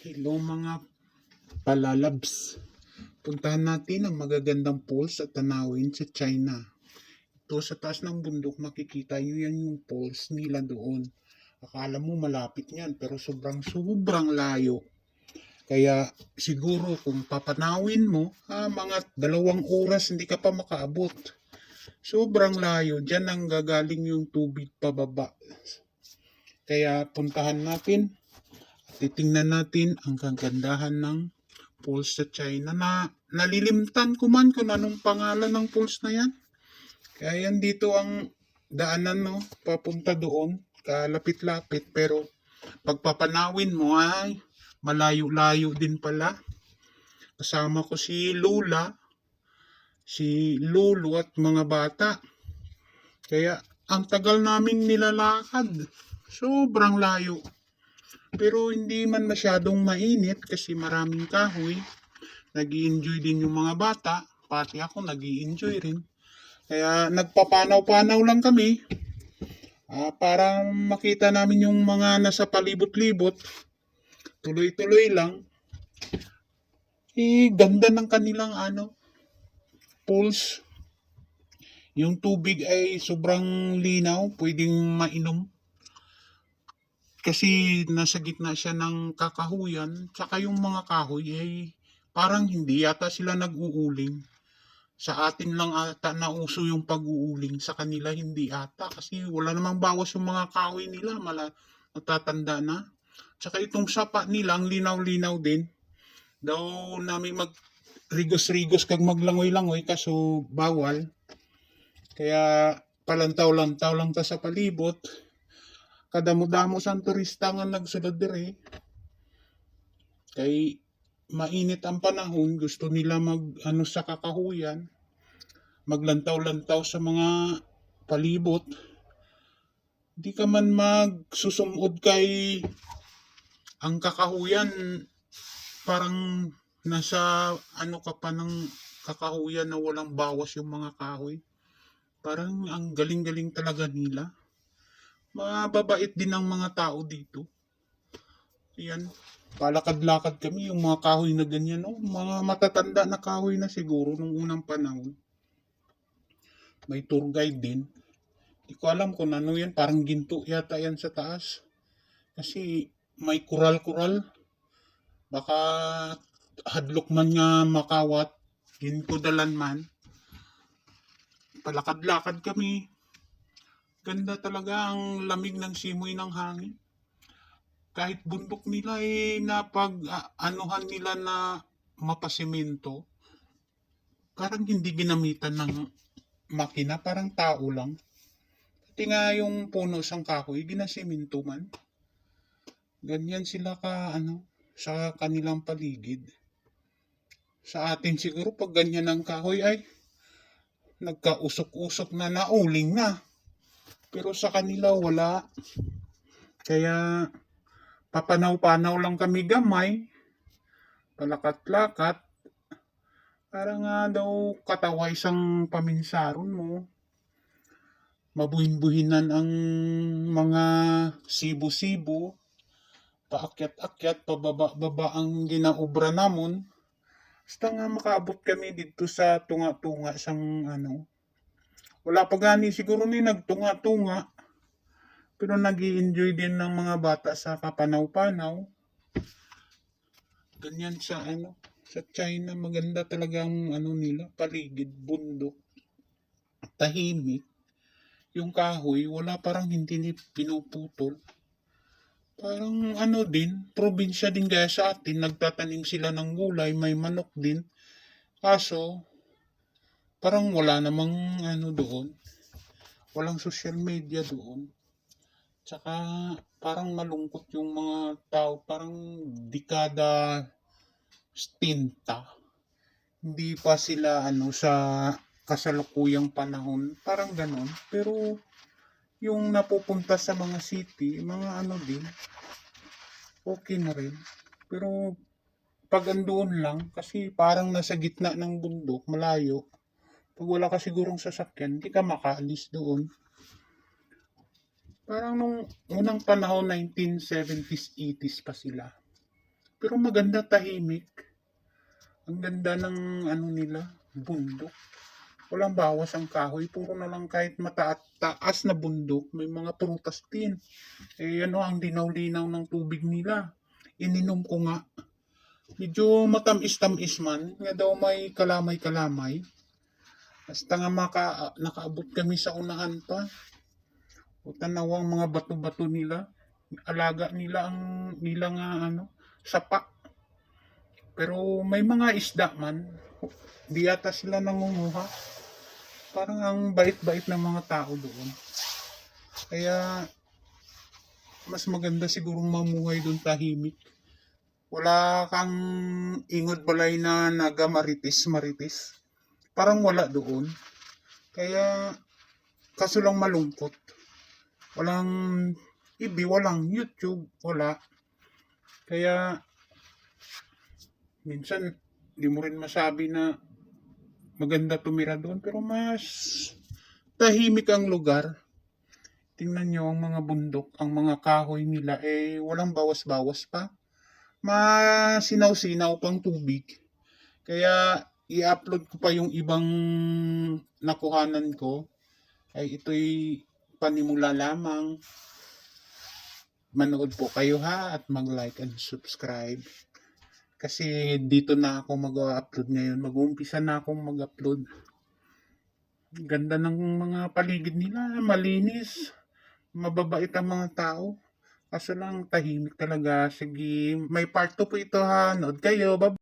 Hello mga palalabs. Puntahan natin ang magagandang falls at tanawin sa China. Ito sa taas ng bundok makikita nyo yan yung falls nila doon. Akala mo malapit yan pero sobrang sobrang layo. Kaya siguro kung papanawin mo, ah, mga dalawang oras hindi ka pa makaabot. Sobrang layo. Diyan ang gagaling yung tubig pababa. Kaya puntahan natin titingnan natin ang kagandahan ng falls sa China na nalilimtan ko man kung anong pangalan ng falls na yan. Kaya yan dito ang daanan no, papunta doon, kalapit-lapit pero pagpapanawin mo ay malayo-layo din pala. Kasama ko si Lula, si Lulu at mga bata. Kaya ang tagal naming nilalakad. Sobrang layo. Pero hindi man masyadong mainit kasi maraming kahoy. nag enjoy din yung mga bata. Pati ako nag enjoy rin. Kaya nagpapanaw-panaw lang kami. Ah, para makita namin yung mga nasa palibot-libot. Tuloy-tuloy lang. Eh, ganda ng kanilang ano, pools. Yung tubig ay sobrang linaw, pwedeng mainom kasi nasa gitna siya ng kakahuyan, tsaka yung mga kahoy ay parang hindi yata sila nag-uuling. Sa atin lang ata nauso yung pag-uuling, sa kanila hindi ata kasi wala namang bawas yung mga kahoy nila, mala natatanda na. Tsaka itong sapa nila, ang linaw-linaw din. Daw namin mag rigos-rigos kag maglangoy-langoy kaso bawal. Kaya palantaw-lantaw lang ta sa palibot kadamo-damo sang turista nga nagsulod dire. Kay mainit ang panahon, gusto nila mag ano sa kakahuyan, maglantaw-lantaw sa mga palibot. Di ka man magsusumod kay ang kakahuyan parang nasa ano ka pa ng kakahuyan na walang bawas yung mga kahoy. Parang ang galing-galing talaga nila mababait din ang mga tao dito. Yan. Palakad-lakad kami, yung mga kahoy na ganyan, no? mga matatanda na kahoy na siguro nung unang panahon. May tour guide din. Hindi ko alam kung ano yan, parang ginto yata yan sa taas. Kasi may kural-kural. Baka hadlok man nga makawat, ginto dalan man. Palakad-lakad kami, Ganda talaga ang lamig ng simoy ng hangin. Kahit bundok nila eh napag anuhan nila na mapasimento. Parang hindi ginamitan ng makina, parang tao lang. Pati nga yung puno sang kahoy, ginasiminto man. Ganyan sila ka ano sa kanilang paligid. Sa atin siguro pag ganyan ang kahoy ay nagkausok-usok na nauling na. Pero sa kanila wala. Kaya papanaw-panaw lang kami gamay. Palakat-lakat. Para nga daw katawa isang paminsaron mo. Mabuhin-buhinan ang mga sibo-sibo. Paakyat-akyat, pababa-baba ang ginaubra namon. Basta nga makaabot kami dito sa tunga-tunga sang ano, wala pa gani siguro ni nagtunga-tunga. Pero nag enjoy din ng mga bata sa kapanaw-panaw. Ganyan sa ano, sa China maganda talaga ang ano nila, paligid, bundok, tahimik. Yung kahoy, wala parang hindi ni pinuputol. Parang ano din, probinsya din gaya sa atin, nagtatanim sila ng gulay, may manok din. Kaso, parang wala namang ano doon. Walang social media doon. Tsaka parang malungkot yung mga tao. Parang dekada stinta. Hindi pa sila ano sa kasalukuyang panahon. Parang ganon. Pero yung napupunta sa mga city, mga ano din, okay na rin. Pero pag andoon lang, kasi parang nasa gitna ng bundok, malayo, pag wala ka sigurong sasakyan, hindi ka makaalis doon. Parang nung unang panahon, 1970s, 80s pa sila. Pero maganda tahimik. Ang ganda ng ano nila, bundok. Walang bawas ang kahoy. Puro na lang kahit mataas na bundok. May mga prutas din. Eh ano ang dinaw-linaw ng tubig nila. Ininom ko nga. Medyo matamis-tamis man. Nga daw may kalamay-kalamay. Basta nga maka, nakaabot kami sa unahan pa. O tanawang mga bato-bato nila. Alaga nila ang nila nga ano, sapa. Pero may mga isda man. Di yata sila nangunguha. Parang ang bait-bait ng mga tao doon. Kaya mas maganda sigurong mamuhay doon tahimik. Wala kang ingod balay na naga maritis maritis. Parang wala doon. Kaya kaso lang malungkot. Walang ibi, walang YouTube, wala. Kaya minsan di mo rin masabi na maganda tumira doon pero mas tahimik ang lugar. Tingnan nyo ang mga bundok, ang mga kahoy nila eh walang bawas-bawas pa. Masinaw-sinaw pang tubig. Kaya i-upload ko pa yung ibang nakuhanan ko. Ay ito'y panimula lamang. Manood po kayo ha at mag-like and subscribe. Kasi dito na ako mag-upload ngayon. Mag-uumpisa na akong mag-upload. Ganda ng mga paligid nila. Malinis. Mababait ang mga tao. Kaso lang tahimik talaga. Sige, may part 2 po ito ha. Nood kayo. Bye